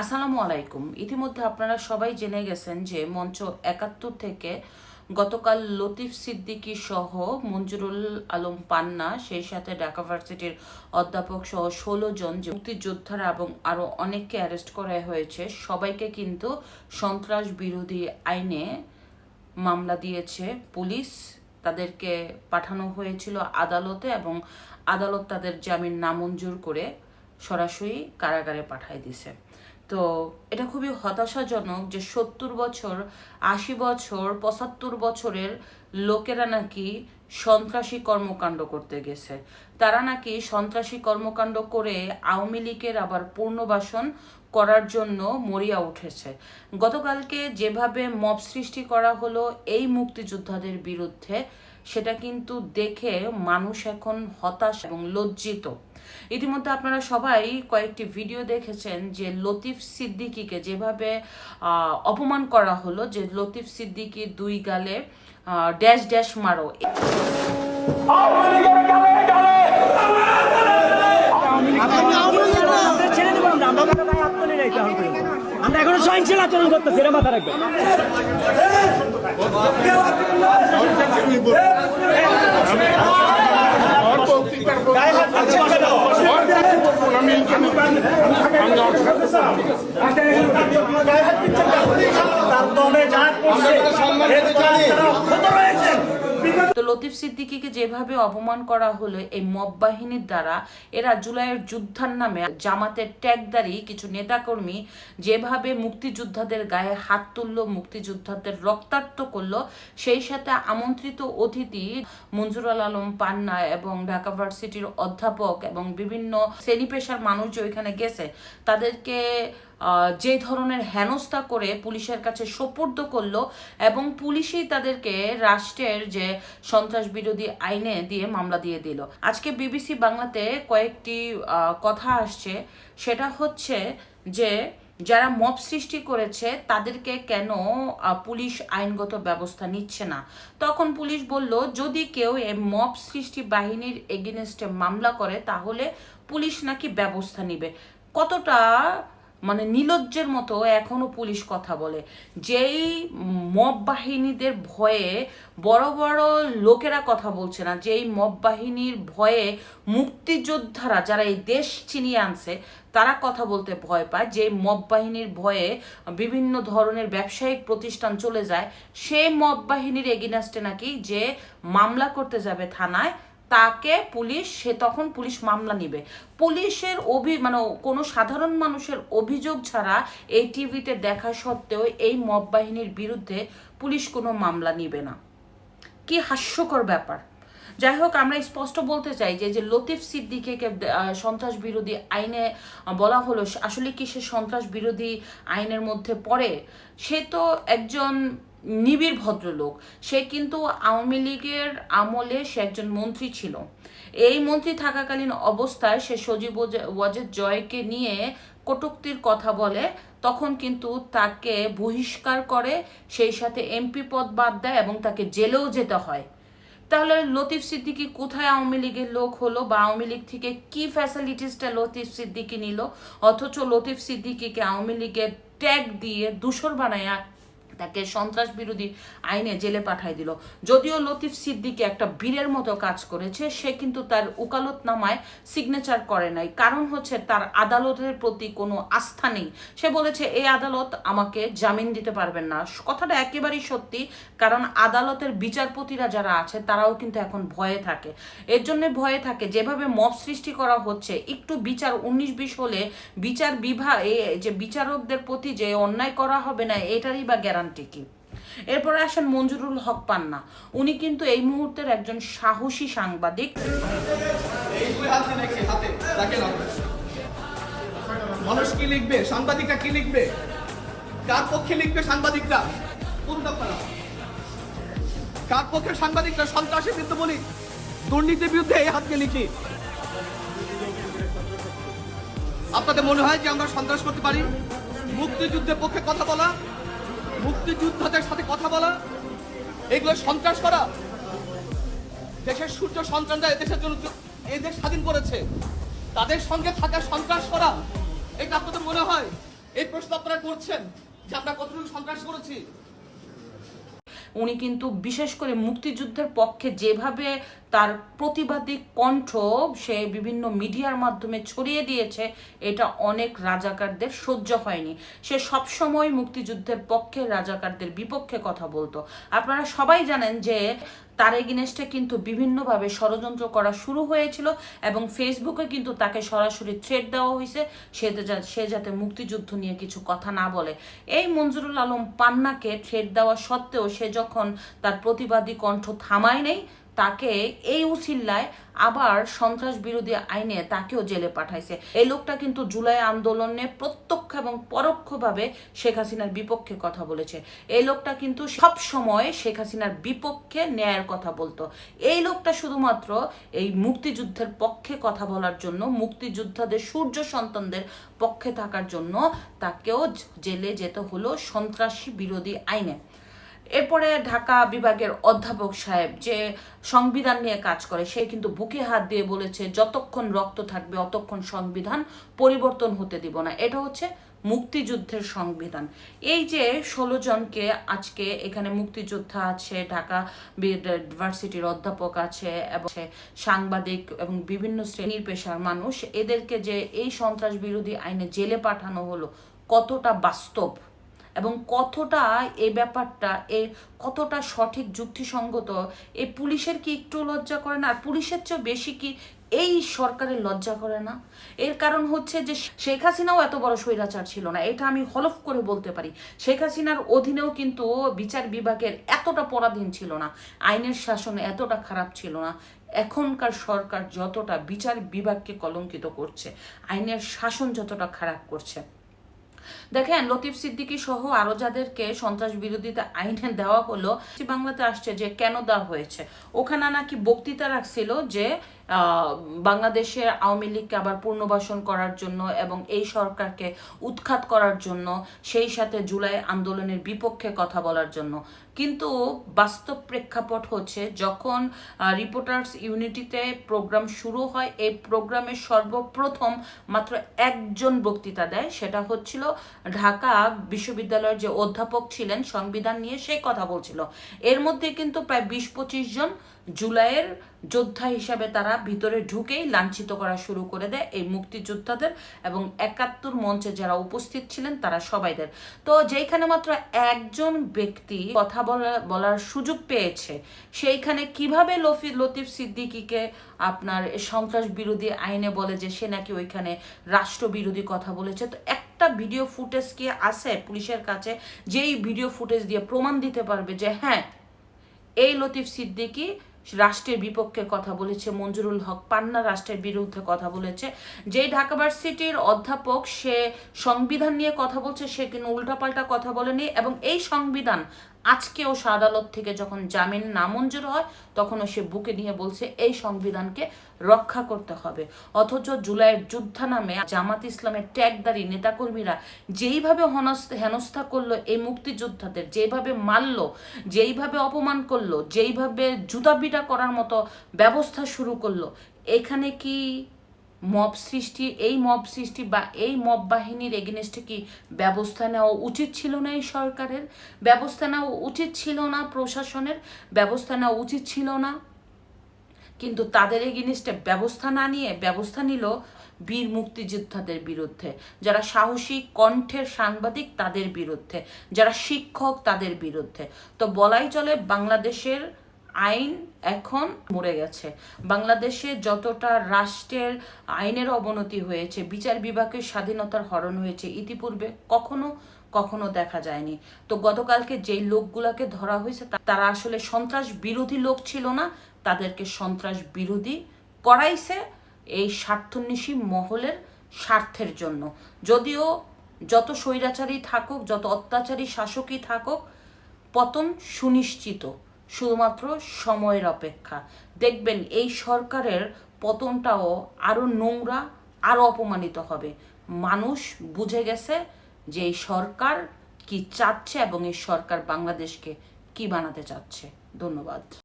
আসসালামু আলাইকুম। ইতিমধ্যে আপনারা সবাই জেনে গেছেন যে মঞ্চ একাত্তর থেকে গতকাল লতিফ সিদ্দিকী সহ মঞ্জুরুল আলম পান্না, সেই সাথে ঢাকা ভার্সিটির অধ্যাপক সহ ষোলো জন যে মুক্তিযোদ্ধারা এবং আরও অনেককে অ্যারেস্ট করা হয়েছে। সবাইকে কিন্তু সন্ত্রাস বিরোধী আইনে মামলা দিয়েছে পুলিশ। তাদেরকে পাঠানো হয়েছিল আদালতে এবং আদালত তাদের জামিন নামঞ্জুর করে সরাসরি কারাগারে পাঠায় দিছে তো এটা খুবই হতাশাজনক যে সত্তর বছর, আশি বছর, পঁচাত্তর বছরের লোকেরা নাকি সন্ত্রাসী কর্মকাণ্ড করতে গেছে। তারা নাকি সন্ত্রাসী কর্মকাণ্ড করে আওয়ামী লীগের আবার পুনর্বাসন করার জন্য মরিয়া উঠেছে। গতকালকে যেভাবে মব সৃষ্টি করা হলো, এই মুক্তিযোদ্ধাদের বিরুদ্ধে সেটা কিন্তু দেখে মানুষ এখন হতাশ এবং লজ্জিত। ইতিমধ্যে আপনারা সবাই কয়েকটি ভিডিও দেখেছেন যে লতিফ সিদ্দিকিকে যেভাবে অপমান করা হলো যে লতিফ সিদ্দিকীর দুই গালে ড্যাশ ড্যাশ মারো। আমরা ছেড়ে দেবো আমরা আমরা কারও গায়ে হাত তুলি নাই তো এখন পর্যন্ত। সহিংসিল আচরণ করতেছি এটা মাথা রাখবেন তার লতিফ সিদ্দিকীকে যেভাবে অপমান করা হলো এই মব বাহিনীর দ্বারা, এরা জুলাইয়ের যুদ্ধার নামে জামাতের ট্যাগদারি কিছু নেতাকর্মী যেভাবে মুক্তিযোদ্ধাদের গায়ে হাত তুললো, মুক্তিযোদ্ধাদের রক্তাক্ত করল, সেই সাথে আমন্ত্রিত অতিথি মঞ্জুরুল আলম পান্না এবং ঢাকা ভার্সিটির অধ্যাপক এবং বিভিন্ন শ্রেণি পেশার মানুষ যে ওইখানে গেছে। তাদেরকে যে ধরনের হেনস্থা করে পুলিশের কাছে সোপর্দ করল এবং পুলিশই তাদেরকে রাষ্ট্রের যে সন্ত্রাস বিরোধী আইনে দিয়ে মামলা দিয়ে দিল। আজকে বিবিসি বাংলাতে কয়েকটি কথা আসছে। সেটা হচ্ছে যে, যারা মব সৃষ্টি করেছে তাদেরকে কেন পুলিশ আইনগত ব্যবস্থা নিচ্ছে না? তখন পুলিশ বলল, যদি কেউ এই মব সৃষ্টি বাহিনীর এগেনস্টে মামলা করে, তাহলে পুলিশ নাকি ব্যবস্থা নিবে। কতটা মানে নিলজ্জের মতো এখনও পুলিশ কথা বলে। যেই মব বাহিনীদের ভয়ে বড় বড় লোকেরা কথা বলছে না, যেই মব বাহিনীর ভয়ে মুক্তিযোদ্ধারা যারা এই দেশ চিনিয়ে আনছে, তারা কথা বলতে ভয় পায়। যে মব বাহিনীর ভয়ে বিভিন্ন ধরনের ব্যবসায়িক প্রতিষ্ঠান চলে যায়, সেই মব বাহিনীর এগিনাস্টে নাকি যে মামলা করতে যাবে থানায় তাকে পুলিশ, সে তখন পুলিশ মামলা নিবে। পুলিশের অভি মানে কোনো সাধারণ মানুষের অভিযোগ ছাড়া এই টিভিতে দেখা সত্ত্বেও এই মব বাহিনীর বিরুদ্ধে পুলিশ কোনো মামলা নিবে না। কি হাস্যকর ব্যাপার। যাই হোক, আমরা স্পষ্ট বলতে চাই যে যে লতিফ সিদ্দিকে সন্ত্রাস বিরোধী আইনে বলা হলো, আসলে কি সে সন্ত্রাস বিরোধী আইনের মধ্যে পড়ে? সে তো একজন নিবিড় ভদ্রলোক। সে কিন্তু আওয়ামী লীগের আমলে সে একজন মন্ত্রী ছিল। এই মন্ত্রী থাকাকালীন অবস্থায় সে সজীব ওয়াজে- ওয়াজেদ জয়কে নিয়ে কটুক্তির কথা বলে। তখন কিন্তু তাকে বহিষ্কার করে, সেই সাথে এমপি পদ বাদ দেয় এবং তাকে জেলেও যেতে হয়। তাহলে লতিফ সিদ্দিকি কোথায় আওয়ামী লীগের লোক হলো বা আওয়ামী লীগ থেকে কি ফ্যাসিলিটিসটা লতিফ সিদ্দিকী নিল? অথচ লতিফ সিদ্দিকীকে আওয়ামী লীগের ট্যাগ দিয়ে দূষর বানায়া তাকে সন্ত্রাস বিরোধী আইনে জেলে পাঠাই দিল। যদিও লতিফ সিদ্দিকী একটা বীরের মতো কাজ করেছে, সে কিন্তু তার উকালতনামায় সিগনেচার করে নাই। কারণ হচ্ছে তার আদালতের প্রতি কোনো আস্থা নেই। সে বলেছে এই আদালত আমাকে জামিন দিতে পারবেন না। কথাটা একেবারেই সত্যি, কারণ আদালতের বিচারপতিরা যারা আছে, তারাও কিন্তু এখন ভয়ে থাকে। এর জন্য ভয়ে থাকে, যেভাবে মব সৃষ্টি করা হচ্ছে, একটু বিচার উনিশ বিশ হলে বিচার বিভাগ যে বিচারকদের প্রতি যে অন্যায় করা হবে না, এটারই বা গ্যারান্টি কি এরপরে আসেন মঞ্জুরুল হক পান্না। উনি কিন্তু এই মুহূর্তের একজন সাহসী সাংবাদিক। মানুষ কি লিখবে? কি লিখবে? কার পক্ষে লিখবে সাংবাদিকরা? কার পক্ষে সাংবাদিকরা? বলি। দুর্নীতির বিরুদ্ধে এই হাতকে লিখি। আপনাদের মনে হয় যে আমরা সন্ত্রাস করতে পারি? মুক্তিযুদ্ধের পক্ষে কথা বলা? মুক্তিযোদ্ধাদের সাথে কথা বলা, এগুলো সন্ত্রাস করা। দেশের সূর্য সন্তানরা এদেশের জন্য এই দেশ স্বাধীন করেছে। তাদের সঙ্গে থাকা সন্ত্রাস করা, এটা আপনাদের মনে হয়? এই প্রশ্ন আপনারা করছেন যে আমরা কতটুকু সন্ত্রাস করেছি? উনি কিন্তু বিশেষ করে মুক্তিযুদ্ধের পক্ষে যেভাবে তার প্রতিবাদী কণ্ঠ সে বিভিন্ন মিডিয়ার মাধ্যমে ছড়িয়ে দিয়েছে, এটা অনেক রাজাকারদের সহ্য হয়নি। সে সবসময় মুক্তিযুদ্ধের পক্ষে রাজাকারদের বিপক্ষে কথা বলতো। আপনারা সবাই জানেন যে তার এগেনস্টে কিন্তু বিভিন্নভাবে ষড়যন্ত্র করা শুরু হয়েছিল এবং ফেসবুকে কিন্তু তাকে সরাসরি থ্রেড দেওয়া হয়েছে। সে সে যাতে মুক্তিযুদ্ধ নিয়ে কিছু কথা না বলে। এই মঞ্জুরুল আলম পান্নাকে থ্রেড দেওয়া সত্ত্বেও সে যখন তার প্রতিবাদী কণ্ঠ থামায় নেই তাকে এই উসিল্লায় আবার সন্ত্রাস বিরোধী আইনে তাকেও জেলে পাঠাইছে। এই লোকটা কিন্তু জুলাই আন্দোলনে প্রত্যক্ষ এবং পরোক্ষভাবে শেখ হাসিনার বিপক্ষে কথা বলেছে। এই লোকটা কিন্তু সব সময় শেখ হাসিনার বিপক্ষে ন্যায়ের কথা বলতো। এই লোকটা শুধুমাত্র এই মুক্তিযুদ্ধের পক্ষে কথা বলার জন্য, মুক্তিযোদ্ধাদের, সূর্য সন্তানদের পক্ষে থাকার জন্য তাকেও জেলে যেতে হলো সন্ত্রাসী বিরোধী আইনে। এরপরে ঢাকা বিভাগের অধ্যাপক সাহেব যে সংবিধান নিয়ে কাজ করে, সে কিন্তু বুকে হাত দিয়ে বলেছে, যতক্ষণ রক্ত থাকবে, অতক্ষণ সংবিধান পরিবর্তন হতে দিব না। এটা হচ্ছে মুক্তিযুদ্ধের সংবিধান। এই যে ষোলো জনকে আজকে এখানে মুক্তিযোদ্ধা আছে, ঢাকা ইউনিভার্সিটির অধ্যাপক আছে, এবং সাংবাদিক এবং বিভিন্ন শ্রেণির পেশার মানুষ, এদেরকে যে এই সন্ত্রাস বিরোধী আইনে জেলে পাঠানো হলো, কতটা বাস্তব? এবং কতটা এই ব্যাপারটা, এ কতটা সঠিক যুক্তিসঙ্গত এই পুলিশের কি একটু লজ্জা করে না? আর পুলিশের চেয়েও বেশি কি এই সরকারের লজ্জা করে না? এর কারণ হচ্ছে যে শেখ হাসিনাও এত বড় স্বৈরাচার ছিল না, এটা আমি হলফ করে বলতে পারি। শেখ হাসিনার অধীনেও কিন্তু বিচার বিভাগের এতটা পরাধীন ছিল না, আইনের শাসন এতটা খারাপ ছিল না। এখনকার সরকার যতটা বিচার বিভাগকে কলঙ্কিত করছে, আইনের শাসন যতটা খারাপ করছে দেখেন, লতিফ সিদ্দিকী সহ আরও যাদেরকে সন্ত্রাস বিরোধিতা আইনে দেওয়া হলো, বাংলাতে আসছে যে কেন দেওয়া হয়েছে? ওখানে নাকি বক্তৃতা রাখছিল যে বাংলাদেশের আওয়ামী লীগকে আবার পুনর্বাসন করার জন্য এবং এই সরকারকে উৎখাত করার জন্য, সেই সাথে জুলাই আন্দোলনের বিপক্ষে কথা বলার জন্য। কিন্তু বাস্তব প্রেক্ষাপট হচ্ছে, যখন রিপোর্টার্স ইউনিটিতে প্রোগ্রাম শুরু হয়, এই প্রোগ্রামে সর্বপ্রথম মাত্র একজন বক্তৃতা দেয়, সেটা হচ্ছিল ঢাকা বিশ্ববিদ্যালয়ের যে অধ্যাপক ছিলেন, সংবিধান নিয়ে সে কথা বলছিল। এর মধ্যে কিন্তু প্রায় বিশ পঁচিশ জন জুলাইয়ের যোদ্ধা হিসাবে তারা ভিতরে ঢুকেই লাঞ্ছিত করা শুরু করে দেয় এই মুক্তিযোদ্ধাদের এবং একাত্তর মঞ্চে যারা উপস্থিত ছিলেন তারা সবাইদের। তো যেইখানে মাত্র একজন ব্যক্তি কথা বলা, বলার সুযোগ পেয়েছে, সেইখানে কীভাবে লফি, লতিফ সিদ্দিকিকে আপনার সন্ত্রাস বিরোধী আইনে বলে যে সে নাকি ওইখানে রাষ্ট্রবিরোধী কথা বলেছে, তো একটা ভিডিও ফুটেজ কি আছে পুলিশের কাছে? যেই ভিডিও ফুটেজ দিয়ে প্রমাণ দিতে পারবে যে হ্যাঁ এই লতিফ সিদ্দিকী রাষ্ট্রের বিপক্ষে কথা বলেছে মঞ্জুরুল হক। পান্না রাষ্ট্রের বিরুদ্ধে কথা বলেছে। যেই ঢাকা ভার্সিটির অধ্যাপক, সে সংবিধান নিয়ে কথা বলছে, সে কিন্তু উল্টাপাল্টা কথা বলেনি এবং এই সংবিধান আজকেও আদালত থেকে যখন জামিন নামঞ্জুর হয়, তখনও সে বুকে নিয়ে বলছে, এই সংবিধানকে রক্ষা করতে হবে। অথচ জুলাইয়ের যুদ্ধা নামে জামাত ইসলামের ট্যাগদারি নেতাকর্মীরা যেইভাবে হেনস্থা করল এই মুক্তিযোদ্ধাদের, যেইভাবে মারলো, যেইভাবে অপমান করল, যেইভাবে জুতাপিটা করার মতো ব্যবস্থা শুরু করল, এখানে কি মব সৃষ্টি, এই মব সৃষ্টি বা এই মব বাহিনীর এগেনস্টে কি ব্যবস্থা নেওয়া উচিত ছিল না এই সরকারের? ব্যবস্থা নেওয়া উচিত ছিল না প্রশাসনের? ব্যবস্থা নেওয়া উচিত ছিল না? কিন্তু তাদের এগেনস্টে ব্যবস্থা না নিয়ে ব্যবস্থা নিল বীর মুক্তিযোদ্ধাদের বিরুদ্ধে। যারা সাহসী, কণ্ঠের সাংবাদিক, তাদের বিরুদ্ধে। যারা শিক্ষক, তাদের বিরুদ্ধে। তো বলাই চলে বাংলাদেশের আইন এখন মরে গেছে। বাংলাদেশে যতটা রাষ্ট্রের আইনের অবনতি হয়েছে, বিচার বিভাগের স্বাধীনতার হরণ হয়েছে ইতিপূর্বে কখনো কখনো দেখা যায়নি। তো গতকালকে যেই লোকগুলাকে ধরা হয়েছে তারা আসলে সন্ত্রাস বিরোধী লোক ছিল না, তাদেরকে সন্ত্রাস বিরোধী করাইছে এই স্বার্থন্বেষী মহলের স্বার্থের জন্য। যদিও যত স্বৈরাচারী থাকুক, যত অত্যাচারী শাসকই থাকুক, পতন সুনিশ্চিত। শুধুমাত্র সময়ের অপেক্ষা। দেখবেন এই সরকারের পতনটাও আরও নোংরা আরও অপমানিত হবে। মানুষ বুঝে গেছে যে এই সরকার কি চাচ্ছে এবং এই সরকার বাংলাদেশকে কি বানাতে চাচ্ছে। ধন্যবাদ।